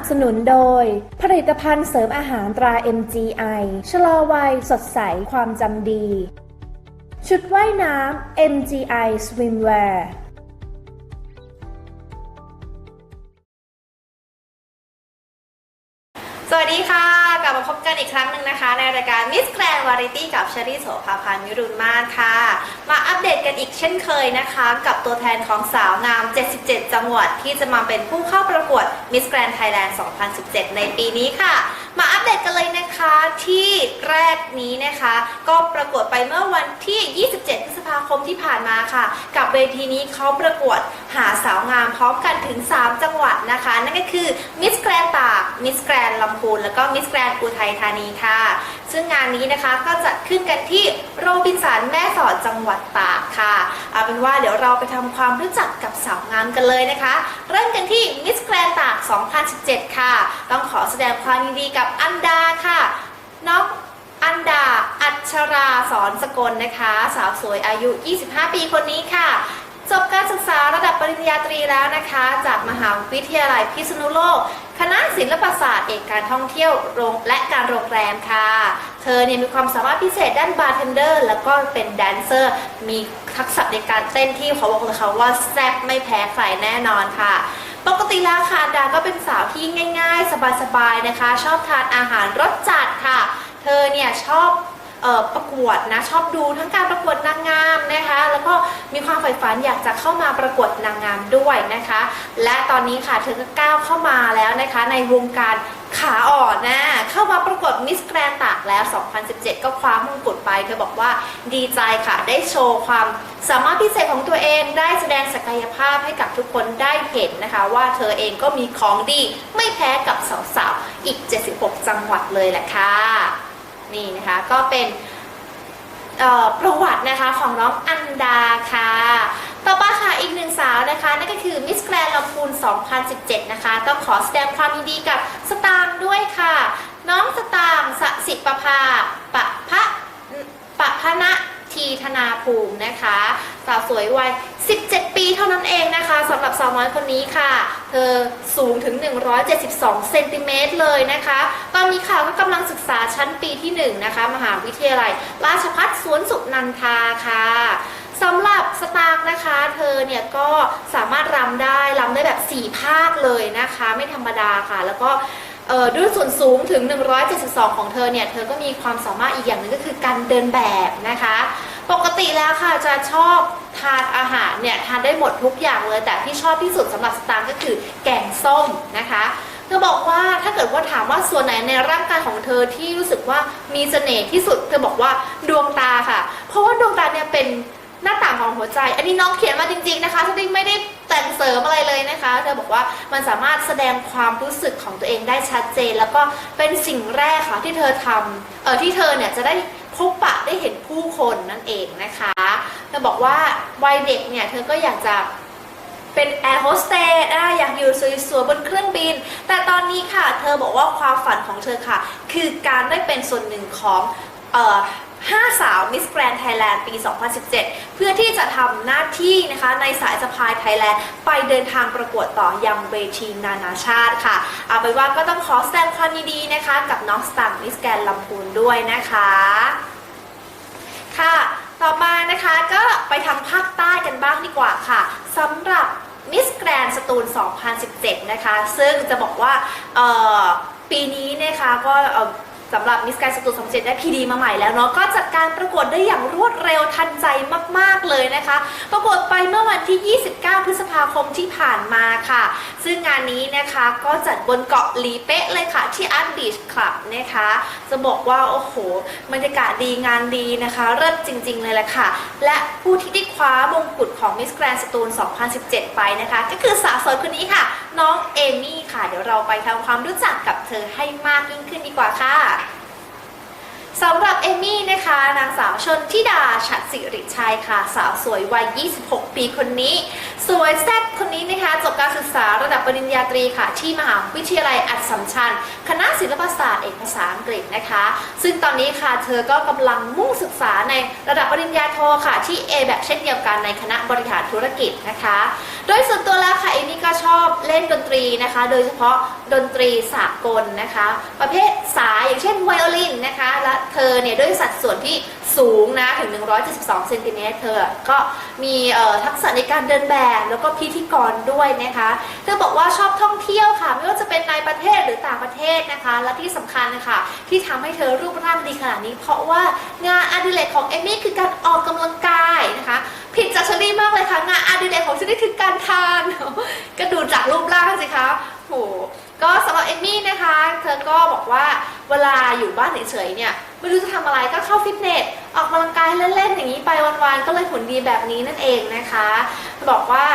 สนับสนุนโดย ผลิตภัณฑ์เสริมอาหารตรา MGI ชะลอวัยสดใสความจำดี ชุดว่ายน้ำ MGI Swimwear Grand Variety กับเชอรี่โสภาพันธ์วิรุณมาศค่ะ มาอัปเดตกันอีกเช่นเคยนะคะ กับตัวแทนของสาวงาม 77 จังหวัดที่จะมาเป็นผู้เข้าประกวด Miss Grand Thailand 2017 ในปีนี้ค่ะ มาอัปเดตกันเลยนะคะที่แรกนี้นะคะ ก็ประกวดไปเมื่อวันที่ 27 พฤษภาคมที่ผ่านมาค่ะ กับเวทีนี้เขาประกวดหาสาวงามพร้อมกันถึง 3 จังหวัดนะคะ นั่นก็คือ Miss Grand ตาก Miss Grand ลำพูนแล้วก็ Miss Grand อุทัยธานีค่ะ ซึ่งงานนี้นะคะก็จัดขึ้นกันที่โรบินสันแม่สอดจังหวัดตากค่ะเอาเป็นว่าเดี๋ยวเราไปทำความรู้จักกับสาวงามกันเลยนะคะ เริ่มกันที่ Miss Grand ตาก 2017 ค่ะ ต้องขอแสดงความยินดีกับอันดาค่ะ น้องอันดา อัชราสอนสกลนะคะ สาวสวยอายุ 25 ปีคนนี้ค่ะจบการศึกษาระดับปริญญาตรีแล้วนะคะ จากมหาวิทยาลัยพิษณุโลก คณะศิลปศาสตร์เอกการท่องเที่ยวโรงและการโรงแรมค่ะ เธอเนี่ยมีความสามารถพิเศษด้านบาร์เทนเดอร์ แล้วก็เป็นแดนเซอร์ มีทักษะในการเต้นที่เขาบอกเลยค่ะว่าแซ่บไม่แพ้ใครแน่นอนค่ะปกติแล้วค่ะดาก็เป็นสาวที่ง่าย ๆ สบายๆนะคะ ชอบทานอาหารรสจัดค่ะ เธอเนี่ยชอบ ประกวดนะชอบดูทั้งการประกวดนางงามนะคะ แล้วก็มีความใฝ่ฝันอยากจะเข้ามาประกวดนางงามด้วยนะคะ และตอนนี้ค่ะเธอก็ก้าวเข้ามาแล้วนะคะ ในวงการขาอ่อนนะเข้ามาประกวดมิสแกรนตากแล้ว 2017 ก็คว้ามงกุฎไปเธอบอกว่าดีใจค่ะ ได้โชว์ความสามารถพิเศษของตัวเองได้แสดงศักยภาพให้กับทุกคนได้เห็นนะคะ ว่าเธอเองก็มีของดีไม่แพ้กับสาวๆอีก 76 จังหวัดเลยแหละค่ะ นี่นะคะก็เป็นประวัตินะคะของน้องอันดาค่ะ ต่อไปค่ะอีกหนึ่งสาวนะคะ นั่นก็คือมิสแกรนลำพูน 2017 นะคะ ต้องขอแสดงความยินดีกับสตางค์ด้วยค่ะ น้องสตางค์สสิประภาปะพะปะพะนะทีธนาภูมินะคะ สาวสวยวัย 17 ปีเท่านั้นเองนะคะสำหรับสาวน้อยคนนี้ค่ะ เธอสูงถึง 172 เซนติเมตรเลยนะคะ ตอนนี้ค่ะก็กำลังศึกษาชั้นปีที่ 1 นะคะ มหาวิทยาลัย ราชภัฏสวนสุนันทาค่ะสำหรับสตางค์นะคะ เธอเนี่ยก็สามารถรำได้รำได้แบบ 4 ภาคเลยนะคะ ไม่ธรรมดาค่ะ แล้วก็ด้วยส่วนสูงถึง 172 ของเธอเนี่ย เธอก็มีความสามารถอีกอย่างหนึ่งก็คือการเดินแบบนะคะ ปกติแล้วค่ะจะชอบทานอาหารเนี่ยทานได้หมดทุกอย่างเลย แต่ที่ชอบที่สุดสำหรับสตางค์ก็คือแกงส้มนะคะเธอบอกว่าถ้าเกิดว่าถามว่าส่วนไหนในร่างกายของเธอที่รู้สึกว่ามีเสน่ห์ที่สุดเธอบอกว่าดวงตาค่ะ เพราะว่าดวงตาเนี่ยเป็นหน้าต่างของหัวใจ อันนี้น้องเขียนมาจริง ๆนะคะที่ไม่ได้แต่งเสริมอะไรเลยนะคะ เธอบอกว่ามันสามารถแสดงความรู้สึกของตัวเองได้ชัดเจน แล้วก็เป็นสิ่งแรกค่ะที่เธอทำเออที่เธอเนี่ยจะได้ พบปะได้เห็นผู้คนนั่นเองนะคะเธอบอกว่าวัยเด็กเนี่ยเธอก็อยากจะเป็นแอร์โฮสเตสอยากอยู่สวยๆบนเครื่องบิน แต่ตอนนี้ค่ะ เธอบอกว่าความฝันของเธอค่ะ คือการได้เป็นส่วนหนึ่งของเอ่อห้าสาวมิสแกรน n ไทยแลนด์ปี 2017 เพื่อที่จะทำหน้าที่นะคะในสายสะพายไทยแลนด์ไปเดินทางประกวดต่อยังเวทีนานาชาติค่ะ เอาไปนว่าก็ต้องขอแสดงความยินดีนะคะ กับน้องสตังมิสแกรนด์ลำพูนด้วยนะคะ ค่ะ ต่อมานะคะก็ไปทางภาคใต้กันบ้างดีกว่าค่ะสำหรับมิสแกรนสตูล 2017 นะคะ ซึ่งจะบอกว่าปีนี้นะคะก็ สำหรับมิสแกรนสตูล2017ได้พีดีมาใหม่แล้วเนาะก็จัดการประกวดได้อย่างรวดเร็วทันใจมาก ๆ เลยนะคะ ประกวดไปเมื่อวันที่ 29 พฤษภาคมที่ผ่านมาค่ะ ซึ่งงานนี้นะคะก็จัดบนเกาะลีเป๊ะเลยค่ะ ที่อาร์ตบีชคลับนะคะ จะบอกว่า โอ้โหบรรยากาศดีงานดีนะคะเลิศจริง ๆ เลยแหละค่ะ และผู้ที่ได้คว้ามงกุฎของ Miss Grand Stone 2017 ไปนะคะ ก็คือสาวสวยคนนี้ค่ะน้องเอมี่ค่ะ เดี๋ยวเราไปทำความรู้จักกับเธอให้มากยิ่งขึ้นดีกว่าค่ะ สำหรับเอมี่นะคะ นางสาวชนทิดาฉัตรสิริชัยค่ะ สาวสวยวัย 26 ปีคนนี้ สวยแซ่บคนนี้นะคะ จบการศึกษาระดับปริญญาตรีค่ะ ที่มหาวิทยาลัยอัสสัมชัญ คณะศิลปศาสตร์เอกภาษาอังกฤษนะคะ ซึ่งตอนนี้ค่ะ เธอก็กำลังมุ่งศึกษาในระดับปริญญาโทค่ะ ที่ a b a c เช่นเดียวกันในคณะบริหารธุรกิจนะคะ โดยส่วนตัวแล้วค่ะเอมี่ก็ก็ชอบเล่นดนตรีนะคะ โดยเฉพาะดนตรีสากลนะคะ ประเภทสายอย่างเช่นไวโอลินนะคะและเธอเนี่ยด้วยสัดส่วนที่สูงนะถึง 172เซนติเมตรเธอก็มีทักษะในการเดินแบบแล้วก็พิธีกรด้วยนะคะ เธอบอกว่าชอบท่องเที่ยวค่ะ ไม่ว่าจะเป็นในประเทศหรือต่างประเทศนะคะ และที่สำคัญนะคะที่ทำให้เธอรูปร่างดีขนาดนี้ เพราะว่างานอดิเรกของเอมมี่คือการออกกำลังกายนะคะ ผิดจากเชอรี่มากเลยค่ะงานอดิเรกของเชอรี่คือการทานก็ดูจากรูปร่างสิคะโหก็สำหรับเอมมี่นะคะ เธอก็ บอกว่าเวลาอยู่บ้านเฉยๆเนี่ยไม่รู้จะทำอะไรก็เข้าฟิตเนสออกกำลังกายเล่นๆอย่างนี้ไปวันๆก็เลยหุ่นดีแบบนี้นั่นเองนะคะบอกว่า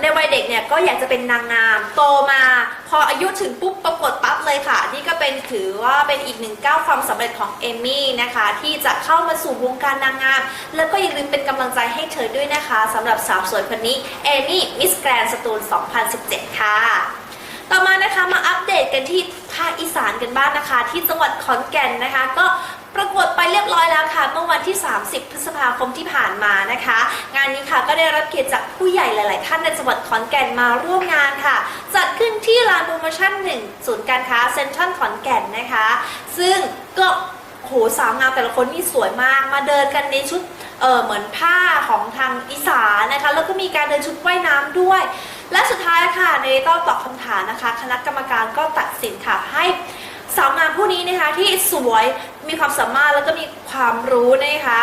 ในวัยเด็กเนี่ยก็อยากจะเป็นนางงามโตมา พออายุถึงปุ๊บปรากฏปั๊บเลยค่ะ นี่ก็เป็นถือว่าเป็นอีกหนึ่งก้าวความสำเร็จของเอมมี่นะคะ ที่จะเข้ามาสู่วงการนางงาม แล้วก็อย่าลืมเป็นกำลังใจให้เธอด้วยนะคะสำหรับสาวสวยคนนี้เอมี่มิสแกรนสตูล 2017 ค่ะ ต่อมานะคะมาอัปเดตกันที่ภาคอีสานกันบ้างนะคะ ที่จังหวัดขอนแก่นนะคะ ก็ประกวดไปเรียบร้อยแล้วค่ะ เมื่อวันที่ 30 พฤษภาคมที่ผ่านมานะคะ งานนี้ค่ะก็ได้รับเกียรติจากผู้ใหญ่หลาย ๆ ท่านในจังหวัดขอนแก่นมาร่วมงานค่ะ จัดขึ้นที่ลานโปรโมชั่นหนึ่งศูนย์การค้าเซ็นทรัลขอนแก่นนะคะ ซึ่งก็โหสาวงามแต่ละคนนี่สวยมากมาเดินกันในชุดเออเหมือนผ้าของทางอีสานนะคะ แล้วก็มีการเดินชุดว่ายน้ำด้วย และสุดท้ายค่ะในรอบตอบคำถามนะคะ คณะกรรมการก็ตัดสินค่ะให้สาวงามผู้นี้นะคะที่สวยมีความสามารถแล้วก็มีความรู้นะคะ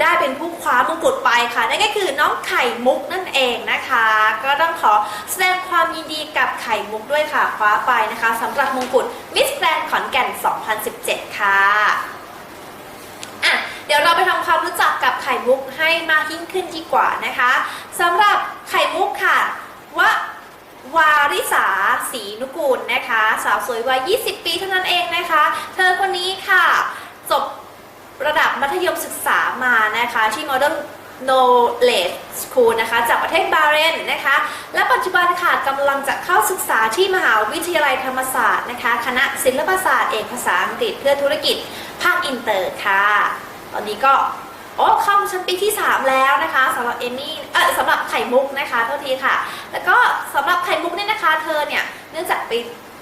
ได้เป็นผู้คว้ามงกุฎไปค่ะนั่นก็คือน้องไข่มุกนั่นเองนะคะ ก็ต้องขอแสดงความยินดีกับไข่มุกด้วยค่ะคว้าไปนะคะสำหรับมงกุฎมิสแกรนขอนแก่น 2017 ค่ะ เดี๋ยวเราไปทำความรู้จักกับไข่มุกให้มากยิ่งขึ้นดีกว่านะคะสำหรับไข่มุกค่ะว่าวาริสาศรีนุกูลนะคะ สาวสวยวัย 20 ปีเท่านั้นเองนะคะ เธอคนนี้ค่ะ จบระดับมัธยมศึกษามานะคะ ที่ Modern Knowledge School นะคะ จากประเทศบาเรนนะคะ และปัจจุบันค่ะกำลังจะเข้าศึกษาที่มหาวิทยาลัยธรรมศาสตร์นะคะ คณะศิลปศาสตร์เอกภาษาอังกฤษเพื่อธุรกิจภาคอินเตอร์ค่ะ ตอนนี้ก็โอ้เข้าชั้นปีที่ 3 แล้วนะคะสำหรับเอมี่เออสำหรับไข่มุกนะคะโทษทีค่ะ แล้วก็สำหรับไข่มุกเนี่ยนะคะเธอเนี่ยเนื่องจากไป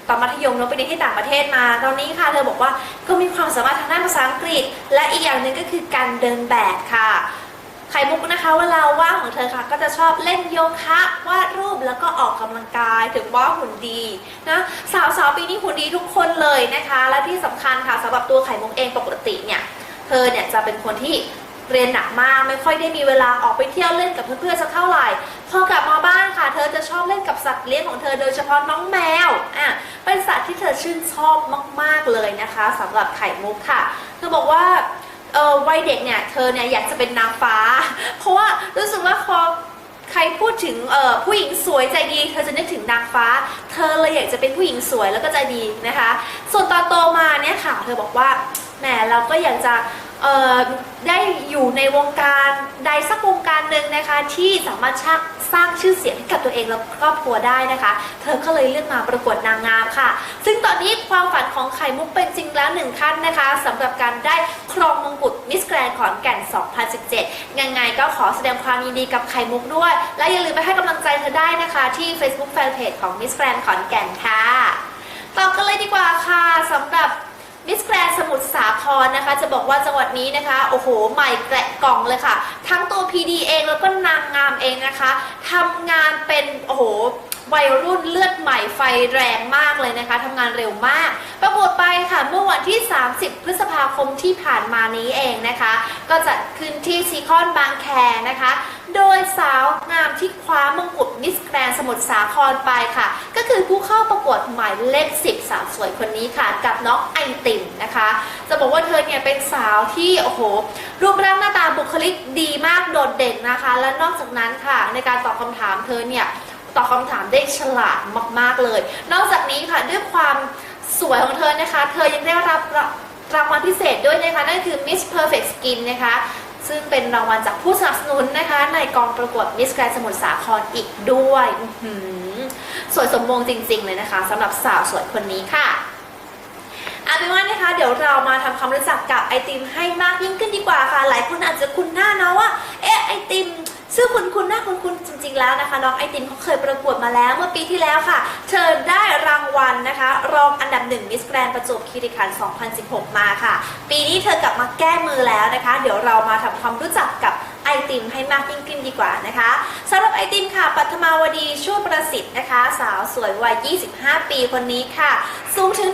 ตอนมัธยมแล้วไปเรียนที่ต่างประเทศมา ตอนนี้ค่ะเธอบอกว่าก็มีความสามารถทางด้านภาษาอังกฤษ และอีกอย่างหนึ่งก็คือการเดินแบบค่ะ ไข่มุกนะคะเวลาว่างของเธอค่ะ ก็จะชอบเล่นโยคะวาดรูปแล้วก็ออกกำลังกายถึงว่าหุ่นดีนะสาวสาวๆปีนี้หุ่นดีทุกคนเลยนะคะ และที่สำคัญค่ะสำหรับตัวไข่มุกเองปกติเนี่ย เธอเนี่ยจะเป็นคนที่เรียนหนักมากไม่ค่อยได้มีเวลาออกไปเที่ยวเล่นกับเพื่อนๆสักเท่าไหร่พอกลับมาบ้านค่ะ เธอจะชอบเล่นกับสัตว์เลี้ยงของเธอโดยเฉพาะน้องแมวอะเป็นสัตว์ที่เธอชื่นชอบมากๆเลยนะคะสำหรับไข่มุกค่ะ เธอบอกว่าเออวัยเด็กเนี่ยเธอเนี่ยอยากจะเป็นนางฟ้า เพราะว่ารู้สึกว่าพอใครพูดถึงผู้หญิงสวยใจดี เธอจะนึกถึงนางฟ้า เธอเลยอยากจะเป็นผู้หญิงสวยแล้วก็ใจดีนะคะ ส่วนตอนโตมาเนี่ยค่ะ เธอบอกว่า หมเราก็อยากจะได้อยู่ในวงการใดสักวงการหนึ่งนะคะ ที่สามารถสร้างชื่อเสียงให้กับตัวเองและครอบครัวได้นะคะ เธอก็เลยเลือกมาประกวดนางงามค่ะ ซึ่งตอนนี้ความฝันของไข่มุกเป็นจริงแล้วหนึ่งขั้นนะคะสำหรับการได้ครองมงกุฎมิสแกรนขอนแก่น 2017 ยังไงก็ขอแสดงความยินดีกับไข่มุกด้วย และอย่าลืมไปให้กำลังใจเธอได้นะคะ ที่ Facebook Fanpage ของมิสแกรนขอนแก่นค่ะต่อกันเลยดีกว่าค่ะสำหรับ มิสแกรนสมุทรสาครนะคะ จะบอกว่าจังหวัดนี้นะคะ โอ้โห ใหม่แกะกล่องเลยค่ะ ทั้งตัว PD เองแล้วก็นางงามเองนะคะทำงานเป็น โอ้โห วัยรุ่นเลือดใหม่ไฟแรงมากเลยนะคะทำงานเร็วมาก ประกวดไปค่ะเมื่อวันที่ 30 พฤษภาคมที่ผ่านมานี้เองนะคะ ก็จัดขึ้นที่ซีคอนบางแคนะคะ โดยสาวงามที่คว้ามงกุฎมิสแกรนสมุทรสาครไปค่ะ ก็คือผู้เข้าประกวดหมายเลข 10 สาวสวยคนนี้ค่ะ กับน้องไอติมนะคะ จะบอกว่าเธอเนี่ยเป็นสาวที่โอ้โหรูปร่างหน้าตาบุคลิกดีมากโดดเด่นนะคะ และนอกจากนั้นค่ะ ในการตอบคำถามเธอเนี่ย ตอบคำถามได้ฉลาดมาก ๆเลย นอกจากนี้ค่ะด้วยความสวยของเธอนะคะ เธอยังได้รับรางวัลพิเศษด้วยนะคะนั่นคือ Miss Perfect Skin นะคะซึ่งเป็นรางวัลจากผู้สนับสนุนนะคะ ในกองประกวดมิสแกรนสมุทรสาครอีกด้วยอื้อหือสวยสมมงจริง ๆ เลยนะคะสำหรับสาวสวยคนนี้ค่ะเอาเป็นว่านะคะ เดี๋ยวเรามาทำความรู้จักกับไอติมให้มากยิ่งขึ้นดีกว่าค่ะ หลายคนอาจจะคุ้นหน้านะว่า เอ๊ะไอติม ซึ่งคุณคุณน่าคุณคุณจริง ๆ แล้วนะคะ น้องไอติมเขาเคยประกวดมาแล้วเมื่อปีที่แล้วค่ะ เธอได้รางวัลนะคะ รองอันดับหนึ่งมิสแกรนประจวบคีรีขันธ์2016 มาค่ะ ปีนี้เธอกลับมาแก้มือแล้วนะคะ เดี๋ยวเรามาทำความรู้จักกับไอติมให้มากยิ่งขึ้นดีกว่านะคะสำหรับไอติมค่ะปัทมาวดีชั่วประสิทธิ์นะคะ สาวสวยวัย 25 ปีคนนี้ค่ะ สูงถึง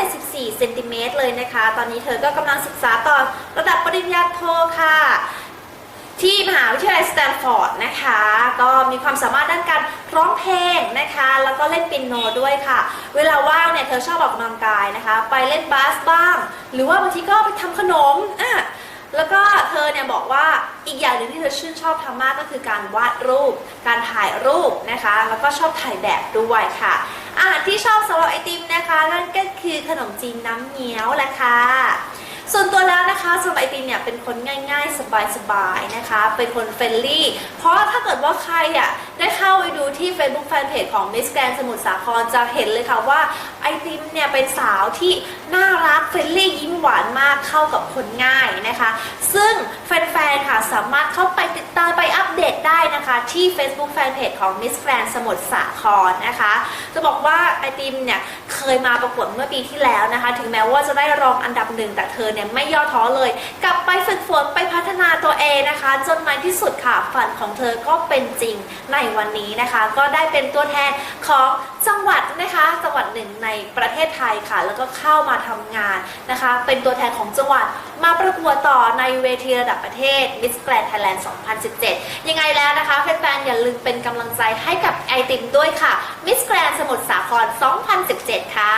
174 เซนติเมตรเลยนะคะ ตอนนี้เธอก็กำลังศึกษาต่อระดับปริญญาโทค่ะ ที่มหาวิทยาลัยสแตนฟอร์ดนะคะ ก็มีความสามารถด้านการร้องเพลงนะคะ แล้วก็เล่นเปียโนด้วยค่ะ เวลาว่างเนี่ยเธอชอบออกกำลังกายนะคะ ไปเล่นบาสบ้าง หรือว่าบางทีก็ไปทำขนมอะแล้วก็เธอเนี่ยบอกว่าอีกอย่างหนึ่งที่เธอชื่นชอบทำมากก็คือการวาดรูป การถ่ายรูปนะคะ แล้วก็ชอบถ่ายแบบด้วยค่ะ อาหารที่ชอบสำหรับไอติมนะคะนั่นก็คือขนมจีนน้ำเงี้ยวแหละค่ะ ส่วนตัวแล้วนะคะสำหรับไอติมเนี่ยเป็นคนง่าย ๆ สบายๆนะคะ เป็นคนเฟรนลี่ เพราะถ้าเกิดว่าใครอะได้เข้าไปดูที่ Facebook Fanpage ของ Miss Grand สมุทรสาครจะเห็นเลยค่ะว่าไอติมเนี่ยเป็นสาวที่น่ารักเฟรนลี่ยิ้มหวานมากเข้ากับคนง่ายนะคะ ซึ่งแฟนๆค่ะสามารถเข้าไปติดตามไปอัปเดตได้นะคะ ที่ Facebook Fanpage ของ Miss Grand สมุทรสาครนะคะ จะบอกว่าไอติมเนี่ยเคยมาประกวดเมื่อปีที่แล้วนะคะ ถึงแม้ว่าจะได้รองอันดับหนึ่งแต่เธอเนี่ยไม่ย่อท้อเลย กลับไปฝึกฝนไปพัฒนาตัวเองนะคะ จนในที่สุดค่ะฝันของเธอก็เป็นจริงในวันนี้นะคะ ก็ได้เป็นตัวแทนของจังหวัดนะคะจังหวัดหนึ่งในประเทศไทยค่ะ แล้วก็เข้ามาทำงานนะคะ เป็นตัวแทนของจังหวัดมาประกวดต่อในเวทีระดับประเทศ Miss Grand Thailand 2017 ยังไงแล้วนะคะแฟนๆอย่าลืมเป็นกำลังใจให้กับไอติมด้วยค่ะ Miss Grand สมุทรสาคร 2017 ค่ะ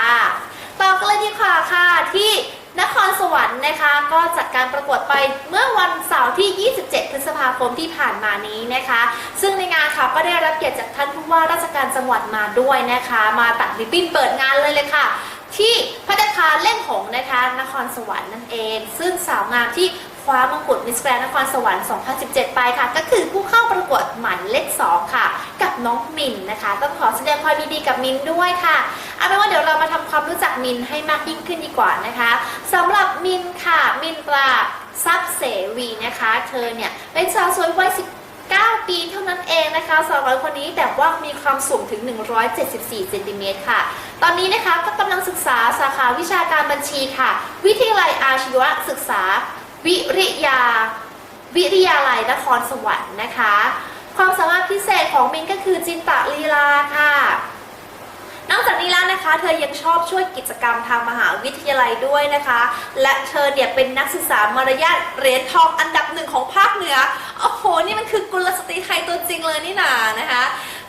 ต่อกันเลยดีกว่าค่ะที่ นครสวรรค์นะคะก็จัดการประกวดไปเมื่อวันเสาร์ที่ 27 พฤษภาคมที่ผ่านมานี้นะคะ ซึ่งในงานค่ะก็ได้รับเกียรติจากท่านผู้ว่าราชการจังหวัดมาด้วยนะคะ มาตัดริบบิ้นเปิดงานเลยเลยค่ะ ที่พัฒนาเล่นหงนะคะ นครสวรรค์นั่นเอง ซึ่งสาวงามที่ คว้ามงกุฎมิสแกรนนครสวรรค์ 2017 ไปค่ะ ก็คือผู้เข้าประกวดหมายเลข2ค่ะ กับน้องมินนะคะ ต้องขอแสดงความยินดีกับมินด้วยค่ะ เอาเป็นว่าเดี๋ยวเรามาทำความรู้จักมินให้มากยิ่งขึ้นดีกว่านะคะสำหรับมินค่ะ มินตราทรัพย์เสวีนะคะ เธอเนี่ยเป็นสาวสวยวัย19ปีเท่านั้นเองนะคะสาวน้อยคนนี้แต่ว่ามีความสูงถึง 174 เซนติเมตรค่ะ ตอนนี้นะคะก็กำลังศึกษาสาขาวิชาการบัญชีค่ะ วิทยาลัยอาชีวศึกษา วิริยา วิทยาลัยนครสวรรค์นะคะ ความสามารถพิเศษของมินก็คือจินตะลีลาค่ะ นอกจากนี้แล้วนะคะ เธอยังชอบช่วยกิจกรรมทางมหาวิทยาลัยด้วยนะคะ และเธอเนี่ยเป็นนักศึกษามารยาทเหรียญทองอันดับหนึ่งของภาคเหนือ โอ้โห นี่มันคือกุลสตรีไทยตัวจริงเลยนี่นานะคะ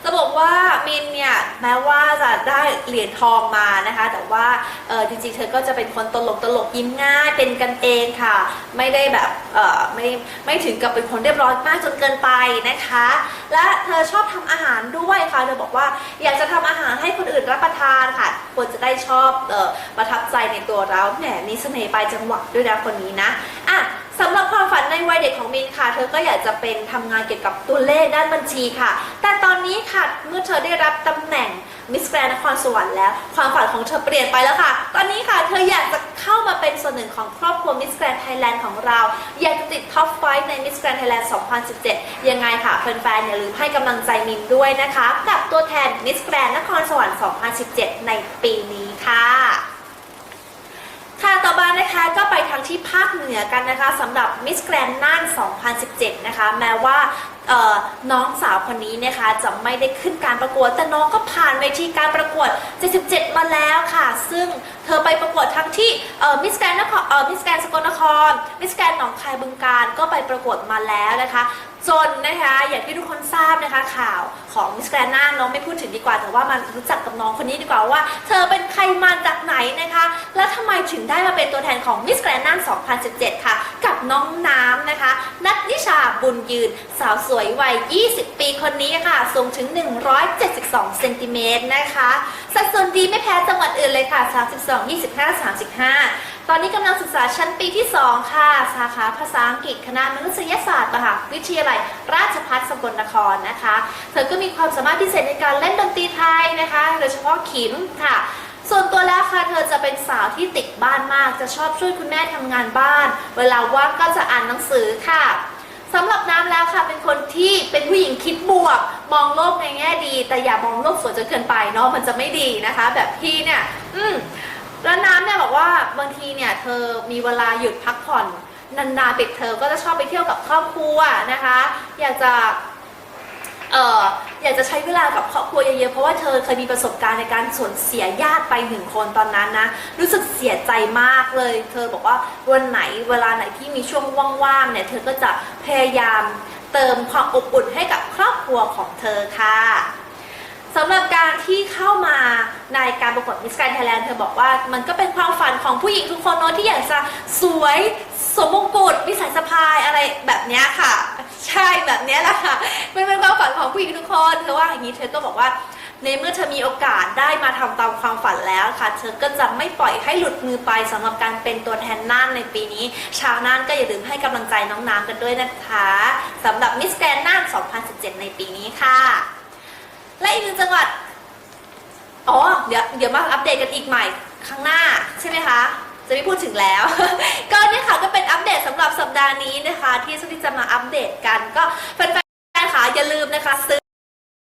จะบอกว่ามินเนี่ยแม้ว่าจะได้เหรียญทองมานะคะ แต่ว่าเออจริงๆเธอก็จะเป็นคนตลกตลกยิ้มง่ายเป็นกันเองค่ะ ไม่ได้แบบเออไม่ไม่ถึงกับเป็นคนเรียบร้อยมากจนเกินไปนะคะ และเธอชอบทำอาหารด้วยค่ะเธอบอกว่าอยากจะทำอาหารให้คนอื่นรับประทานค่ะควรจะได้ชอบเออประทับใจในตัวเราแหมมีเสน่ห์ปจังหวะด้วยนะคนนี้นะอะ สำหรับความฝันในวัยเด็กของมินค่ะ เธอก็อยากจะเป็นทำงานเกี่ยวกับตัวเลขด้านบัญชีค่ะ แต่ตอนนี้ค่ะเมื่อเธอได้รับตำแหน่งมิสแกรนนครสวรรค์แล้ว ความฝันของเธอเปลี่ยนไปแล้วค่ะ ตอนนี้ค่ะเธออยากจะเข้ามาเป็นส่วนหนึ่งของครอบครัวมิสแกรนไทยแลนด์ของเรา อยากจะติดท็อปไฟในมิสแกรนไทยแลนด์ 2017 ยังไงค่ะแฟนๆอย่าลืมให้กำลังใจมินด้วยนะคะ กับตัวแทนมิสแกรนนครสวรรค์ 2017 ในปีนี้ค่ะ ค่ะต่อมานะคะก็ไปทางที่ภาคเหนือกันนะคะสำหรับมิสแกรนน่าน 2017 นะคะ แม้ว่าน้องสาวคนนี้นะคะจะไม่ได้ขึ้นการประกวด แต่น้องก็ผ่านเวทีการประกวด 77 มาแล้วค่ะ ซึ่งเธอไปประกวดทั้งที่มิสแกรนนครมิสแกรนสกลนครมิสแกรนหนองคายบึงการก็ไปประกวดมาแล้วนะคะ จนนะคะอย่างที่ทุกคนทราบนะคะข่าวของมิสแกรนน่านน้องไม่พูดถึงดีกว่าแต่ว่ามารู้จักกับน้องคนนี้ดีกว่าว่า เธอเป็นใครมาจากไหนนะคะ และทำไมถึงได้มาเป็นตัวแทนของมิสแกรนน่า2017 ค่ะ กับน้องน้ำนะคะ นัทนิชาบุญยืน สาวสวยวัย 20 ปีคนนี้ค่ะ สูงถึง 172เซนติเมตรนะคะ สัดส่วนดีไม่แพ้จังหวัดอื่นเลยค่ะ 32 25 35ตอนนี้กำลังศึกษาชั้นปีที่ 2 ค่ะ สาขาภาษาอังกฤษคณะมนุษยศาสตร์มหาวิทยาลัย ราชภัฏสกลนครนะคะ เธอก็มีความสามารถพิเศษในการเล่นดนตรีไทยนะคะ โดยเฉพาะขิมค่ะส่วนตัวแล้วค่ะเธอจะเป็นสาวที่ติดบ้านมาก จะชอบช่วยคุณแม่ทำงานบ้าน เวลาว่างก็จะอ่านหนังสือค่ะสำหรับน้ำแล้วค่ะเป็นคนที่เป็นผู้หญิงคิดบวก มองโลกในแง่ดี แต่อย่ามองโลกสวยจนเกินไปเนาะมันจะไม่ดีนะคะ แบบพี่เนี่ย อืม แล้วน้ำเนี่ยบอกว่าบางทีเนี่ยเธอมีเวลาหยุดพักผ่อนนานๆปิดเทอมก็จะชอบไปเที่ยวกับครอบครัวนะคะ อยากจะเอ่ออยากจะใช้เวลากับครอบครัวเยอะๆเพราะว่าเธอเคยมีประสบการณ์ในการสูญเสียญาติไปหนึ่งคนตอนนั้นนะรู้สึกเสียใจมากเลย เธอบอกว่าวันไหนเวลาไหนที่มีช่วงว่างๆเนี่ยเธอก็จะพยายามเติมความอบอุ่นให้กับครอบครัวของเธอค่ะ สำหรับการที่เข้ามาในการประกวดมิส s ก r น d ไทยแลนด์เธอบอกว่ามันก็เป็นความฝันของผู้หญิงทุกคนเนอะที่อยากจะสวยสวมมงกุฎมีสายสะพายอะไรแบบเนี้ยค่ะ ใช่แบบเนี้ยแหละค่ะมันเป็นความฝันของผู้หญิงทุกคนเธอว่าอย่างนี้เธอก็บอกว่าในเมื่อเธอมีโอกาสได้มาทำตามความฝันแล้วค่ะ เธอก็จะไม่ปล่อยให้หลุดมือไปสำหรับการเป็นตัวแทนน่านในปีนี้ ชาวน่านก็อย่าลืมให้กำลังใจน้องน้ำกันด้วยนะคะสำหรับมิสแกรนน่าน 2017 ในปีนี้ค่ะ และอีกหนึ่งจังหวัด อ๋อ เดี๋ยวเดี๋ยวมาอัปเดตกันอีกใหม่ข้งหน้าใช่ไหมคะ จะไม่พูดถึงแล้ว ก็เนี่ยค่ะก็เป็นอัปเดตสำหรับสัปดาห์นี้นะคะ ที่สุที่จะมาอัปเดตกัน ก็แฟนๆค่ะอย่าลืมนะคะซื้อ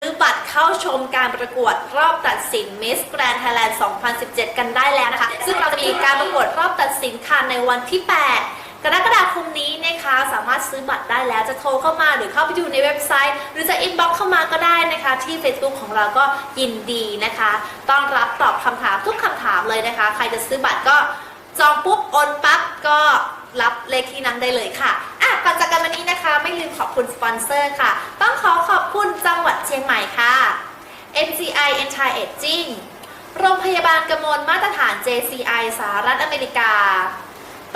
ซื้อบัตรเข้าชมการประกวดรอบตัดสิน Miss Grand Thailand 2017 กันได้แล้วนะคะ ซึ่งเราจะมีการประกวดรอบตัดสินค่ะในวันที่ 8 กรกฎาคมนี้นะคะสามารถซื้อบัตรได้แล้วจะโทรเข้ามาหรือเข้าไปดูในเว็บไซต์ หรือจะอินบ็อกซ์เข้ามาก็ได้นะคะ ที่ Facebook ของเราก็ยินดีนะคะต้อนรับตอบคำถามทุกคำถามเลยนะคะ ใครจะซื้อบัตรก็จองปุ๊บโอนปั๊บก็รับเลขที่นั้นได้เลยค่ะอะก่อนจากกันวันนี้นะคะ ไม่ลืมขอบคุณสปอนเซอร์ค่ะ ต้องขอขอบคุณจังหวัดเชียงใหม่ค่ะ NCI Anti Aging โรงพยาบาลกมลมาตรฐาน JCI สหรัฐอเมริกา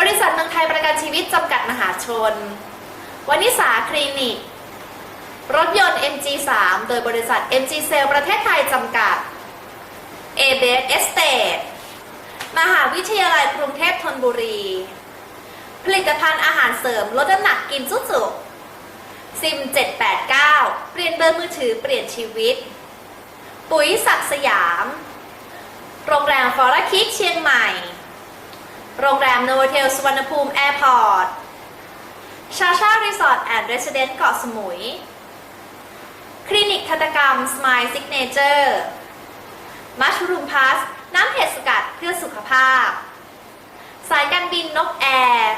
ริษัทเมืองไทยประกันชีวิตจำกัดมหาชน วนิสาคลินิก รถยนต์ MG3 โดยบริษัท MG Sale ประเทศไทยจำกัด a b s Estate มหาวิทยาลัยกรุงเทพธนบุรี ผลิตภัณฑ์อาหารเสริมลดน้ำหนักกินจุจุซิม 789 เปลี่ยนเบอร์มือถือเปลี่ยนชีวิต ปุ๋ยศักสยาม โรงแรมฟอร์คิกเชียงใหม่ โรงแรมโนเวเทลสุวรรณภูมิแอร์พอร์ต ชาชารีสอร์ทแอนด์เรสเดนต์เกาะสมุย คลินิกทันตกรรมสมายซิกเนเจอร์มัชรูมพาสน้ำเห็ดสกัดเพื่อสุขภาพ สายการบินนกแอร์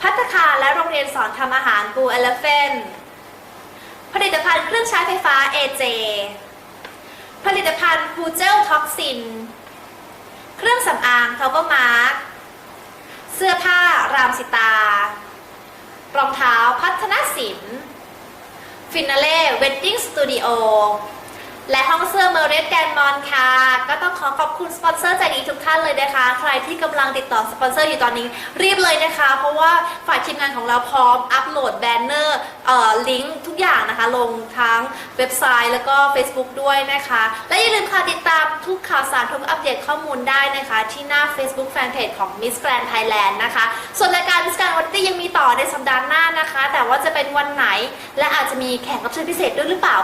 พัตตาคาและโรงเรียนสอนทำอาหารบูเอลเฟนผลิตภัณฑ์เครื่องใช้ไฟฟ้า AJ ผลิตภัณฑ์พูเจลท็อกซิน เครื่องสำอางเขาก็มาร์กเสื้อผ้ารามสิตารองเท้าพัฒนศิลป์ฟินาเล่เวดดิ้งสตูดิโอ และห้องเสื้อเมเรสแกนมอนค่ะ ก็ต้องขอขอบคุณสปอนเซอร์ใจดีทุกท่านเลยนะคะ ใครที่กำลังติดต่อสปอนเซอร์อยู่ตอนนี้รีบเลยนะคะ เพราะว่าฝ่ายทีมงานของเราพร้อมอัปโหลดแบนเนอร์เอ่อลิงก์ทุกอย่างนะคะ ลงทั้งเว็บไซต์แล้วก็ Facebook ด้วยนะคะ และอย่าลืมค่ะติดตามทุกข่าวสารทุกอัปเดตข้อมูลได้นะคะ ที่หน้า Facebook Fanpage ของ Miss Grand Thailand นะคะ ส่วนรายการ Miss Grand วันนี้ยังมีต่อในสัปดาห์หน้านะคะ แต่ว่าจะเป็นวันไหน และอาจจะมีแขกรับเชิญพิเศษด้วยหรือเปล่า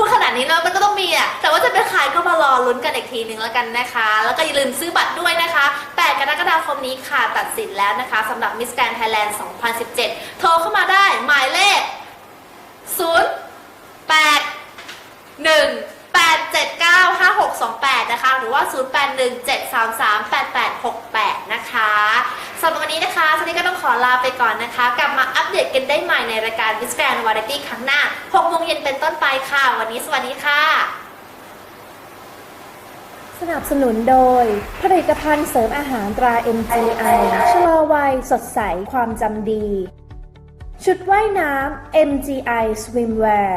พูดขนาดนี้แล้วมันก็ต้องมีอะแต่ว่าจะเป็นใครก็มารอลุ้นกันอีกทีนึงแล้วกันนะคะ แล้วก็อย่าลืมซื้อบัตรด้วยนะคะ 8 กรกฎาคมนี้ค่ะตัดสินแล้วนะคะสำหรับ Miss Grand Thailand 2017 โทรเข้ามาได้หมายเลข 0 8 1 8 7 9 5 6 2 8 นะคะ หรือว่า 0 8 1 7 3 3 8 8 6 8 นะคะสำหรับวันนี้นะคะสวัสดีก็ต้องขอลาไปก่อนนะคะ กลับมาอัปเดตกันได้ใหม่ในรายการ Miss Grand Variety ครั้งหน้า6โมงเย็นเป็นต้นไปค่ะ วันนี้สวัสดีค่ะ สนับสนุนโดย ผลิตภัณฑ์เสริมอาหารตรา MGI ชะลอวัยสดใสความจำดี ชุดว่ายน้ำ MGI Swimwear